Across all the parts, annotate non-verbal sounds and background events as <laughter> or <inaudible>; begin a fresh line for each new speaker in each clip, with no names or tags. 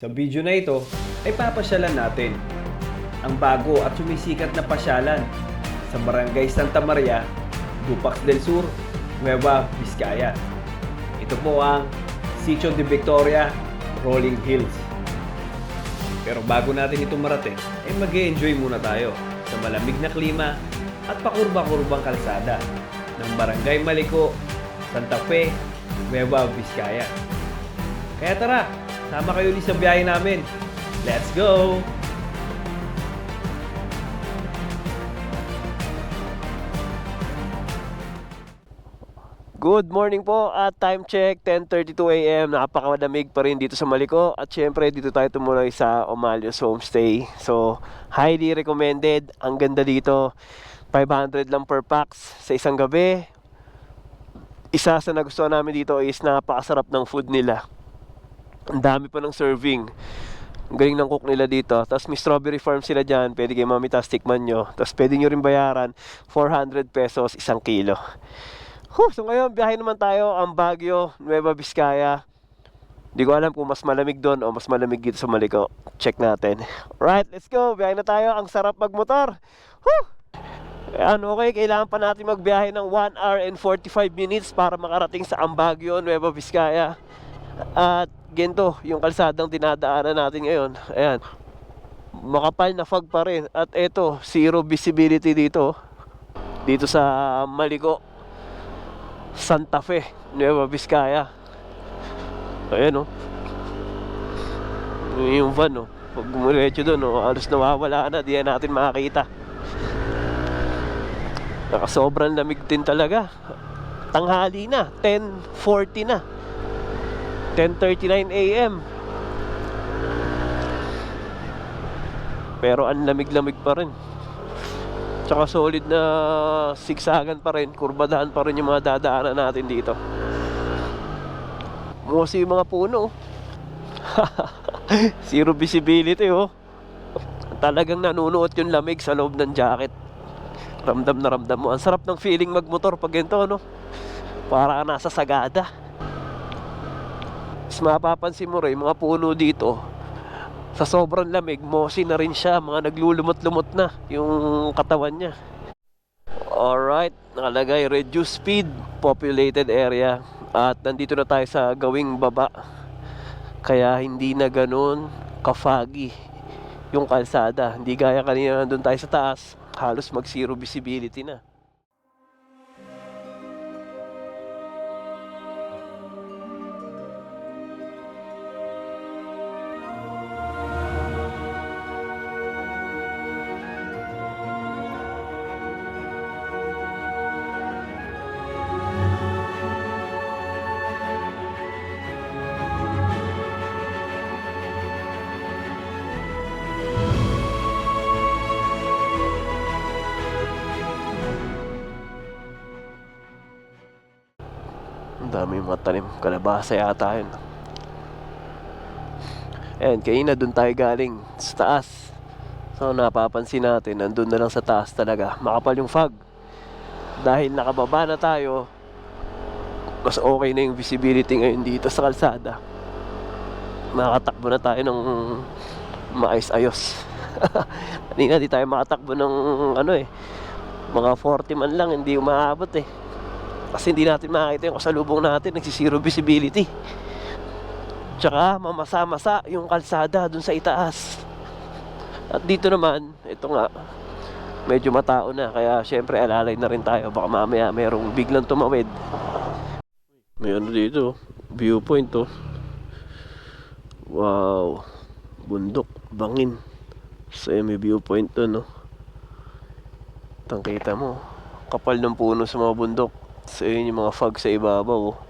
Sa video na ito ay papasyalan natin ang bago at sumisikat na pasyalan sa Barangay Santa Maria, Dupax del Sur, Nueva Vizcaya. Ito po ang Sitio de Victoria, Rolling Hills. Pero bago natin ito marating, ay mag enjoy muna tayo sa malamig na klima at pakurba-kurbang kalsada ng Barangay Maliko, Santa Fe, Nueva Vizcaya. Kaya tara, sama kayo ulit sa biyahe namin. Let's go! Good morning po at time check 10.32 a.m. Napakamadamig pa rin dito sa Maliko at syempre dito tayo tumuloy sa Omalios Homestay. So highly recommended. Ang ganda dito. 500 lang per pax sa isang gabi. Isa sa nagustuhan namin dito is napakasarap ng food nila. Ang dami pa ng serving. Ang galing ng cook nila dito. Tapos may strawberry farm sila dyan. Pwede kayo mamitas, tikman nyo. Tapos pwede nyo rin bayaran 400 pesos isang kilo. Huh, so ngayon, biyahe naman tayo ang Baguio, Nueva Vizcaya. Hindi ko alam kung mas malamig doon o mas malamig dito sa Maliko. Check natin. Right, let's go. Biyahe na tayo. Ang sarap magmotor. Huh! Ayan, okay. Kailangan pa natin magbiyahe ng 1 hour and 45 minutes para makarating sa Ambagyo, Nueva Vizcaya. At gento, yung kalsadang dinadaanan natin ngayon. Ayan. Makapal na fog pa rin. At eto, zero visibility dito. Dito sa Maliko. Santa Fe, Nueva Vizcaya. Ayan oh. Yung van oh. Pag gumuretso doon oh, halos nawawala na, di na natin makakita. Naka sobrang lamig din talaga. Tanghali na, 10.40 na. 10.39 a.m. Pero ang lamig-lamig pa rin. Tsaka solid na siksagan pa rin, kurbadahan pa rin yung mga dadaanan natin dito. Musi yung mga puno. <laughs> Zero visibility oh. Talagang nanunuot yung lamig sa loob ng jacket. Ramdam na ramdam mo. Ang sarap ng feeling magmotor pag ganito, no? Para ka nasa sagada. Mas mapapansin mo rin, mga puno dito, sa sobrang lamig, mosi na rin siya. Mga naglulumot-lumot na yung katawan niya. Alright, nakalagay reduce speed, populated area. At nandito na tayo sa gawing baba. Kaya hindi na ganun kafagi yung kalsada. Hindi gaya kanina nandun tayo sa taas, halos mag zero visibility na. Dami mga tanim. Kalabasa yata yun. Ayan, kanina doon tayo galing sa taas. So napapansin natin, nandun na lang sa taas talaga. Makapal yung fog. Dahil nakababa na tayo, mas okay na yung visibility ngayon dito sa kalsada. Makakatakbo na tayo ng maayos-ayos. Kanina <laughs> di tayo makatakbo ng ano eh, mga 40 man lang, hindi umaabot eh. Kasi hindi natin makakita yung kasalubong natin, nagsisiro visibility. Tsaka mamasa-masa yung kalsada dun sa itaas. At dito naman, ito nga, medyo matao na. Kaya syempre alalay na rin tayo. Baka mamaya merong biglang tumawid. May ano dito, viewpoint to. Wow, bundok, bangin. So may viewpoint to no. Tangkita mo, kapal ng puno sa mga bundok. Yun yung mga fog sa ibabaw. oh.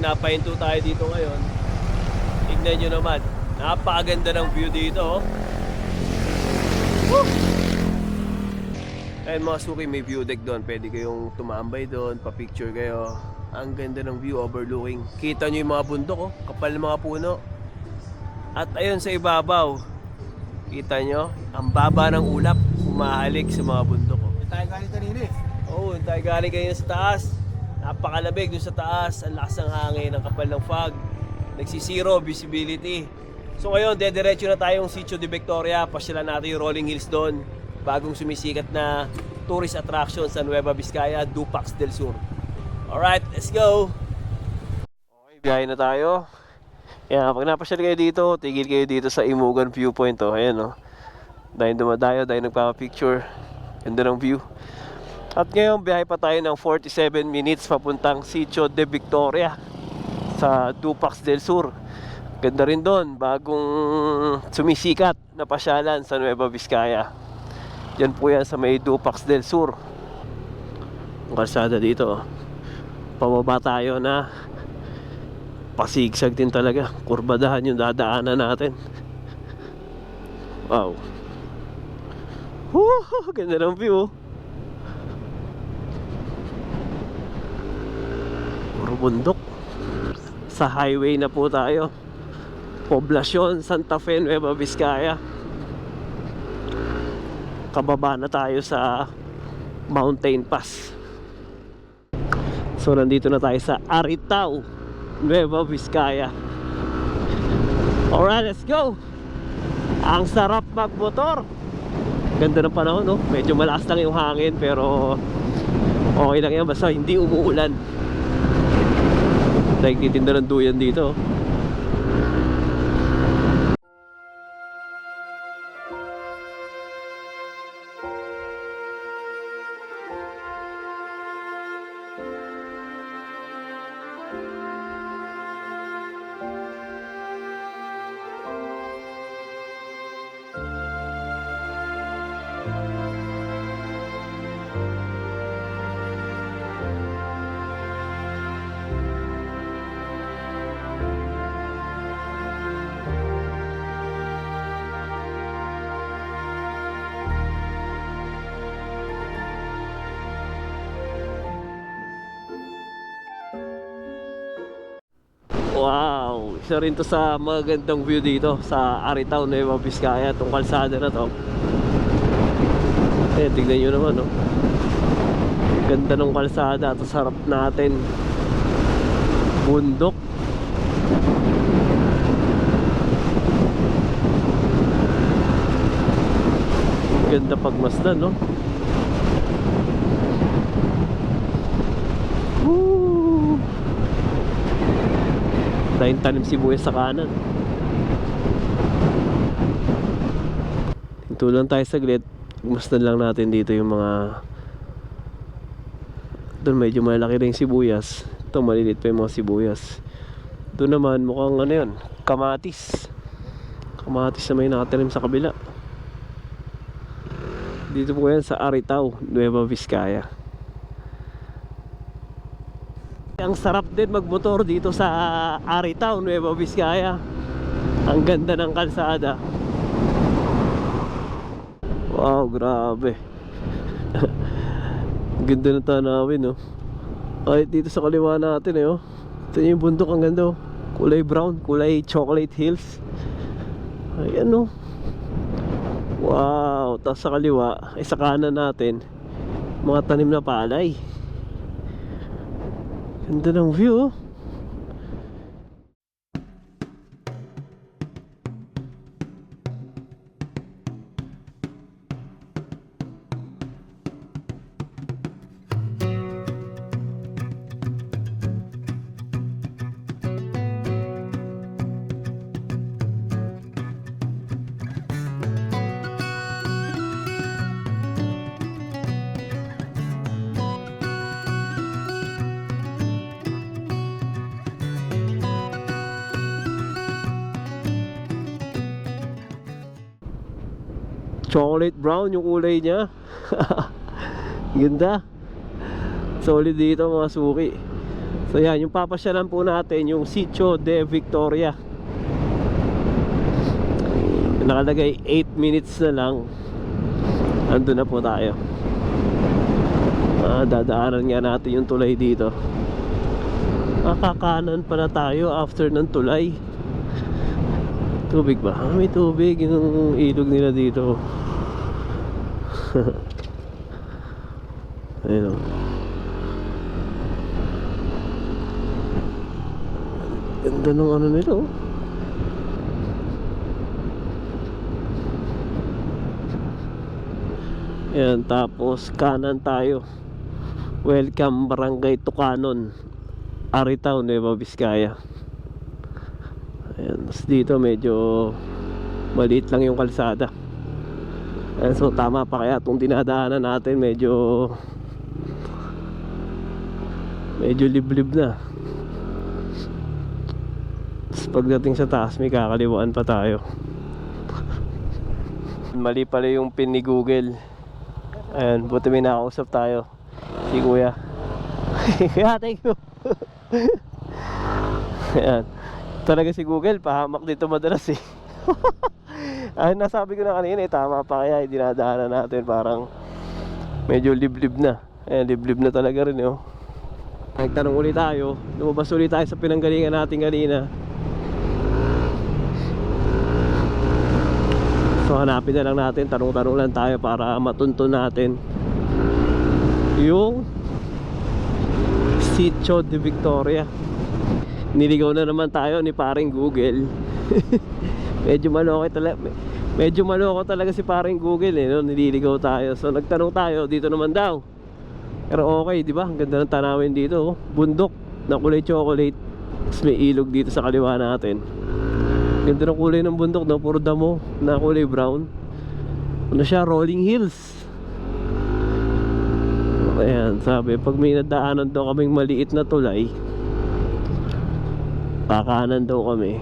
Napahinto tayo dito ngayon. Tignan nyo naman. Napakaganda ng view dito. oh. Woo! Ayun mga suki, may view deck doon. Pwede kayong tumambay doon, pa-picture kayo. Ang ganda ng view overlooking. Kita nyo yung mga bundok, oh. kapal ng mga puno. At ayun sa ibabaw, kita nyo, ang baba ng ulap, humahalik sa mga bundok. Oh.
Tayo galing kanina eh.
Oo, oh, tayo galing kayo sa taas. Napakalamig doon sa taas. Ang lakas ng hangin, ang kapal ng fog. Nagsisiro visibility. So ngayon, dediretso na tayong Sitio de Victoria. Pasyalan natin yung rolling hills doon. Bagong sumisikat na tourist attraction sa Nueva Vizcaya, Dupax del Sur. Alright, let's go! Okay, biyahe na tayo. Yan, pag napasyal kayo dito, tigil kayo dito sa Imugan Viewpoint. Oh. Ayan, oh. Dahil dumadayo, dahil nagpapapicture. Ganda ng view. At ngayon, biyahe pa tayo ng 47 minutes papuntang Sitio de Victoria sa Dupax del Sur. Ganda rin doon, bagong sumisikat na pasyalan sa Nueva Vizcaya. Yan po yan sa may Dupax del Sur. Ang kalsada dito. oh. Pababa tayo na pasigsag din talaga. Kurbadahan yung dadaanan natin. Wow. Woo! Ganda ng view. Puro bundok. Sa highway na po tayo. Poblasyon Santa Fe, Nueva Vizcaya. Kababa na tayo sa Mountain Pass. So nandito na tayo sa Aritao, Nueva Vizcaya. Alright, let's go! Ang sarap magmotor. Ganda ng panahon, no? Medyo malakas lang yung hangin pero okay lang yan basta hindi umuulan. Like titinda ng duyan dito. Isa rin to sa magandang view dito sa Aritown, Nueva Vizcaya. Itong kalsada na to. Eh, tignan nyo naman, no? Ganda ng kalsada. Ito sarap natin. Bundok. Ganda pagmasdan, no? Dahil tanim sibuyas sa kanan. Hinto lang tayo saglit. Masdan lang natin dito yung mga doon medyo malaki rin sibuyas. Ito maliliit pa yung mga sibuyas. Doon naman mukhang ano yun, kamatis. Kamatis na may nakatanim sa kabila. Dito po yan sa Aritao, Nueva Vizcaya. Ang sarap din magmotor dito sa Aritown, Nueva Vizcaya. Ang ganda ng kalsada. Wow, grabe. <laughs> Ganda ng tanawin, no? Ay, dito sa kaliwa natin, eh, oh. Ito yung bundok, ang ganda, oh. Kulay brown, kulay chocolate hills. Ayan, oh. Wow, tapos sa kaliwa, ay sa kanan natin, mga tanim na palay. Ganda ng view. Chocolate brown yung kulay niya. <laughs> Ganda. Solid dito mga suki. So yan, yung papasyalan po natin yung Sitio de Victoria. Nakalagay 8 minutes na lang. Ando na po tayo. Ah, dadaanan nga natin yung tulay dito. Makakanan pala tayo after ng tulay. Tubig ba? Ah, may tubig yung ilog nila dito. <laughs> Ayun o. Ganda ng ano nito. oh. Yan, tapos kanan tayo. Welcome Barangay Tucanon. Aritown, Nueva Vizcaya. Ayan, dito medyo maliit lang yung kalsada. Ayan, so tama pa kaya itong dinadaanan natin medyo medyo liblib na. Tapos pagdating sa taas may kakaliwaan pa tayo. Mali pala yung pin ni Google. Ayan, buti may nakausap tayo. Si Kuya. <laughs> Kuya, thank you. <laughs> Ayan. Talaga si Google, pahamak dito madalas eh. <laughs> Ay, nasabi ko na kanina eh, tama pa kaya eh, dinadaanan natin parang medyo liblib na. Ayan, liblib na talaga rin eh. Oh. Nagtanong ulit tayo, lumabas ulit tayo sa pinanggalingan natin kanina. So hanapin na lang natin, tanong-tanong lang tayo para matuntun natin yung Sitio de Victoria. Niligaw na naman tayo ni paring Google. <laughs> medyo maloko talaga. Medyo maloko talaga si paring Google eh, no? nililigaw tayo. So nagtanong tayo dito naman daw. Pero okay, di ba? Ang ganda ng tanawin dito, oh. bundok na kulay chocolate. Tapos may ilog dito sa kaliwa natin. Ganda ng kulay ng bundok, no? Puro damo na kulay brown. Ano siya? Rolling hills. Ayan, sabi, pag may nadaanan daw kaming maliit na tulay, kakanan daw kami.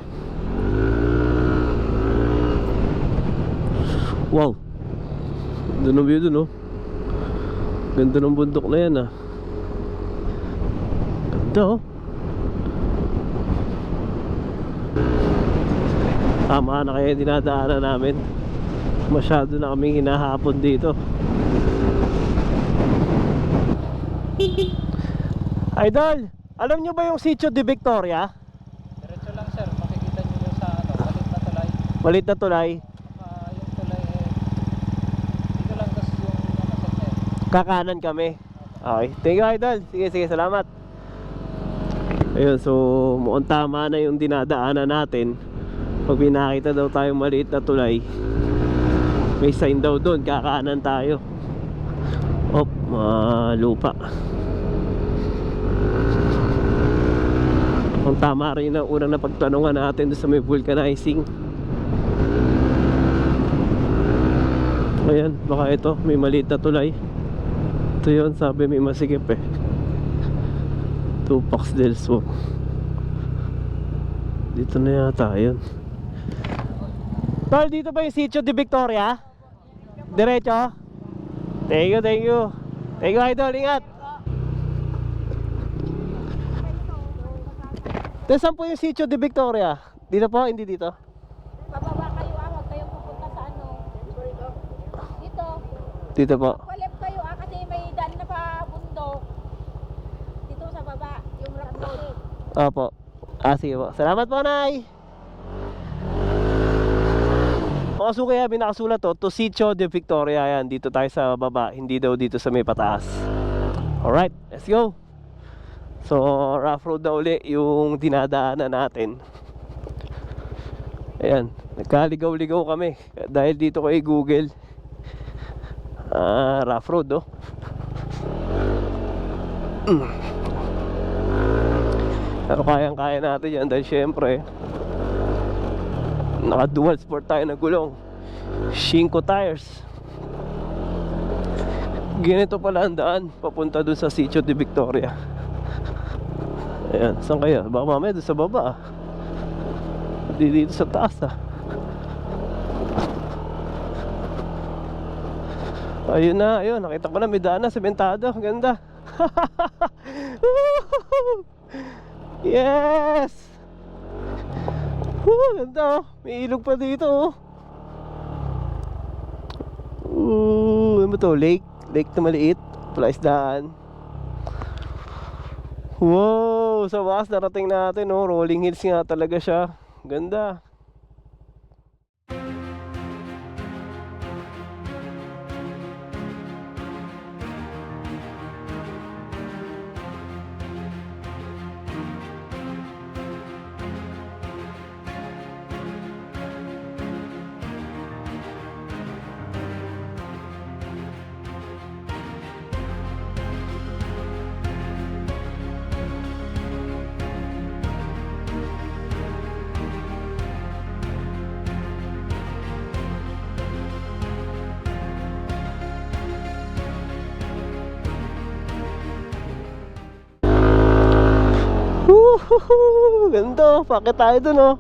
Wow. Ganda ng view dun, oh. Ganda ng bundok na yan, ah. Ganda, oh. Tama na kaya dinadaanan namin Masyado na kaming hinahapon dito Idol, alam nyo ba yung Sitio de Victoria?
Diretso lang sir, makikita nyo yung sa ano, malit na tulay.
Malit na tulay
Ah, yung tulay eh, dito lang tas yung ano sa sir.
Kakanan kami. Okay, thank you Idol. Sige, sige, salamat. Ayun, so mukhang tama na yung dinadaanan natin. Pag pinakita daw tayong maliit na tulay May sign daw doon, kakanan tayo. Op, mga lupa. Kung tama rin ang unang napagtanungan natin doon sa may vulcanizing. Ayan, baka ito, may maliit na tulay Ito yun, sabi may masikip eh Tupac del Sur Dito na yata, yun Tol, dito ba yung sitio de Victoria? Diretso? Thank you, thank you Thank you, idol, ingat Tapos saan po yung sitio de Victoria? Dito po, hindi dito?
Bababa kayo ah, huwag kayong pupunta sa ano. Dito.
Dito po
Palip kayo ah, kasi may daan na pa bundok. Dito sa baba, yung rock road.
Opo. Ah, sige po. Salamat po, Nay. Mga sukaya, binakasulat to, to Sitio de Victoria. Yan, dito tayo sa baba. Hindi daw dito sa may pataas. Alright, let's go. So, rough road na uli yung dinadaanan natin. Ayan, nagkaligaw-ligaw kami. Dahil dito kay Google. Ah, rough road, oh. Pero kayang-kaya natin yan dahil syempre naka dual sport tayo na gulong. 5 tires. Ganito pala ang daan papunta dun sa Sitio de Victoria. Ayan, saan kaya? Baka mamaya dun sa baba. Ah. Di dito sa taas ah. Ayun na, ayun, nakita ko na may daan na, sementado, ganda <laughs> Yes! Woo, ganda oh. May ilog pa dito oh. Ooh, ano ba to? Lake? Lake na maliit. Pala isdaan. Wow! Sa wakas narating natin oh. Rolling hills nga talaga siya. Ganda. Woohoo! Ganda. Pakit tayo dun oh.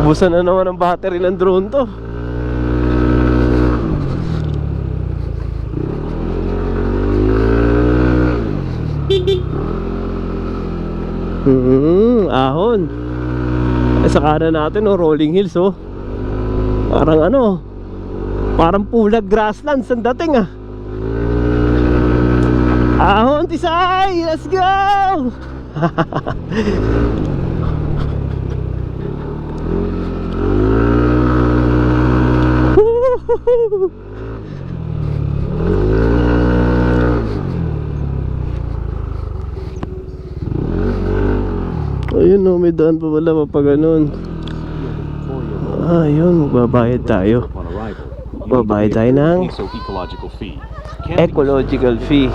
Ubusan na naman ang battery ng drone to. Hmm, ahon. Eh, sa kanan natin, oh, rolling hills, oh. Parang ano, parang pulag grasslands ang dating, ah. Ahon, Tisay! Let's go! <laughs> Ayun no, may daan pa pala pa ganun. Ah, yun, magbabayad tayo. Magbabayad tayo ng
ecological fee.
Ecological fee.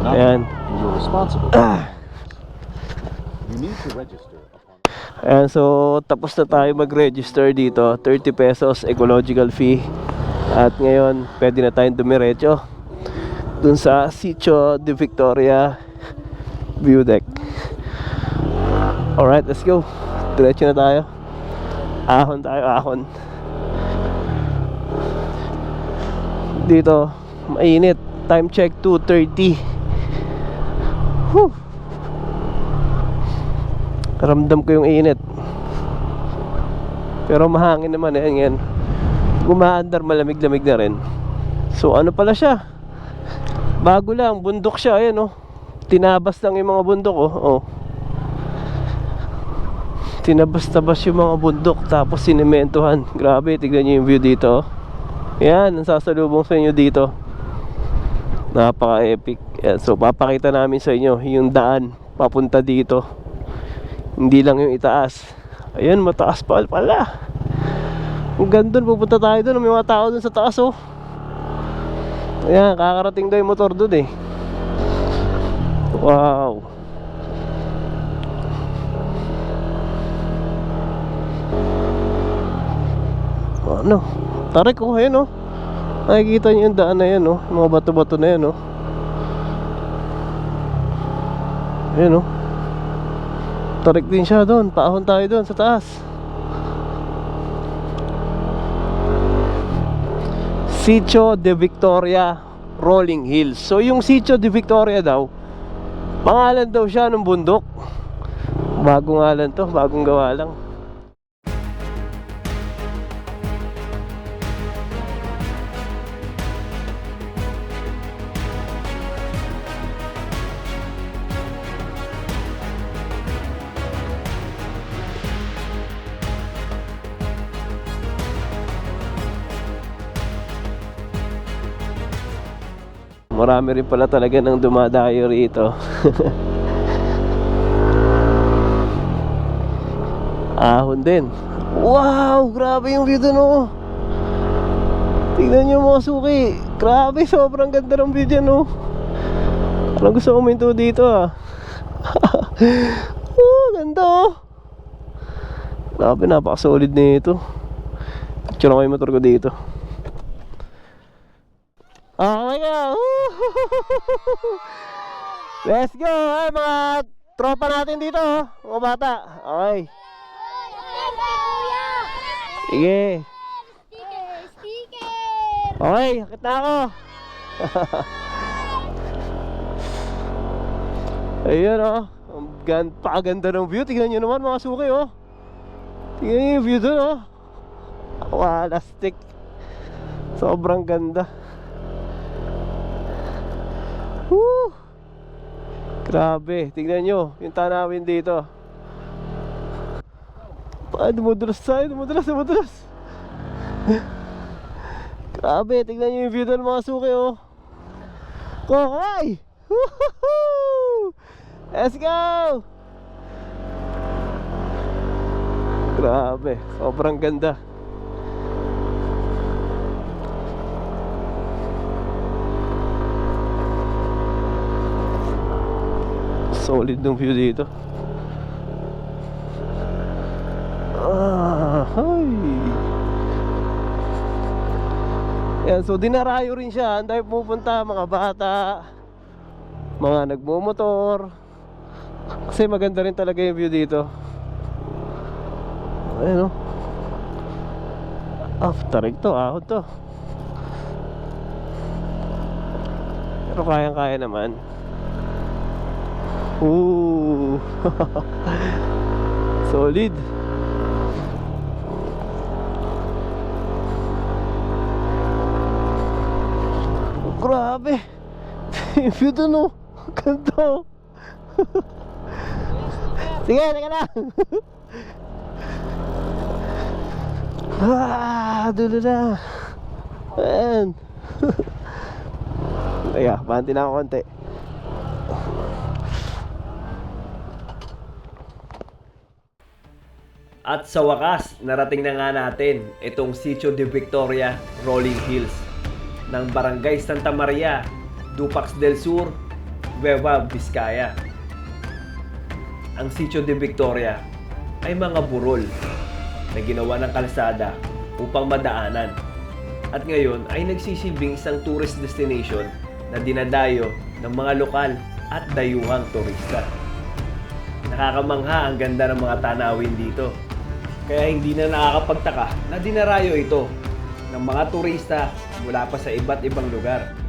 Not
Ayan.
You're responsible.
Ah.
You need to register
Ayan, so tapos na tayo mag-register dito. 30 pesos ecological fee. At ngayon, pwede na tayong dumiretso dun sa Sitio de Victoria view deck. Alright, let's go. Diretso na tayo. Ahon tayo, ahon. Dito, mainit. Time check 2.30. Whew. Ramdam ko yung init. Pero mahangin naman eh, yan. Gumaandar malamig-lamig na rin. So ano pala siya? Bago lang, bundok siya, ayan oh. Tinabas lang yung mga bundok oh. oh. Tinabas-tabas yung mga bundok tapos sinementohan. Grabe, tignan niyo yung view dito. oh. Yan, ang sasalubong sa inyo dito. Napaka-epic. Yan, so papakita namin sa inyo yung daan papunta dito. Hindi lang yung itaas. Ayun, mataas pa pala. Ang ganda pupunta tayo dun. May mga tao dun sa taas, oh. Ayan, kakarating daw yung motor dun, eh. Wow. Ano? Tarik, oh, ayun, oh. Nakikita niyo yung daan na yan, oh. Mga bato-bato na yan, oh. Ayun, oh. Tarik din siya doon. Paahon tayo doon sa taas. Sitio de Victoria Rolling Hills. So yung Sitio de Victoria daw, pangalan daw siya ng bundok. Bagong ngalan to, bagong gawa lang. Marami rin pala talaga nang dumadayo rito. <laughs> Ahon din. Wow! Grabe yung view dun oh. Tingnan nyo mga suki. Grabe, sobrang ganda ng view dyan oh. Parang gusto ko uminto dito ah. <laughs> oh, ganda oh. Grabe, napaka-solid na ito. Picture ako yung motor ko dito. Okay ka. <laughs> Let's go. Ay, mga tropa natin dito. oh. Mga bata. Okay. Sige. Okay, hakit na ako. <laughs> Ayan oh. Ang gan ng view. Tingnan nyo naman mga suki oh. Tingnan nyo yung view dun oh. Wala stick. Sobrang ganda. Woo! Grabe. Tingnan nyo yung tanawin dito. Ah, dumudulas tayo. Dumudulas, dumudulas. Grabe. Tingnan nyo yung view dun mga suki oh. Kokoy! Woohoo! Let's go! Grabe, sobrang ganda. Solid ng view dito. Ah, hay. Yan, so dinarayo rin siya. Ang dahil pupunta, mga bata, mga nagmumotor. Kasi maganda rin talaga yung view dito. Ayun o. After to, ahon to. Pero kayang-kaya naman. Ooh. <laughs> Solid. Grabe. <laughs> View <laughs> dun oh. Ganda. Sige, teka lang. ah, dulo na. Ayan. Teka, banti na ako konti.
At sa wakas, narating na nga natin itong Sitio de Victoria, Rolling Hills ng Barangay Santa Maria, Dupax del Sur, Nueva Vizcaya. Ang Sitio de Victoria ay mga burol na ginawa ng kalsada upang madaanan at ngayon ay nagsisilbing isang tourist destination na dinadayo ng mga lokal at dayuhang turista. Nakakamangha ang ganda ng mga tanawin dito. Kaya hindi na nakakapagtaka na dinarayo ito ng mga turista mula pa sa iba't ibang lugar.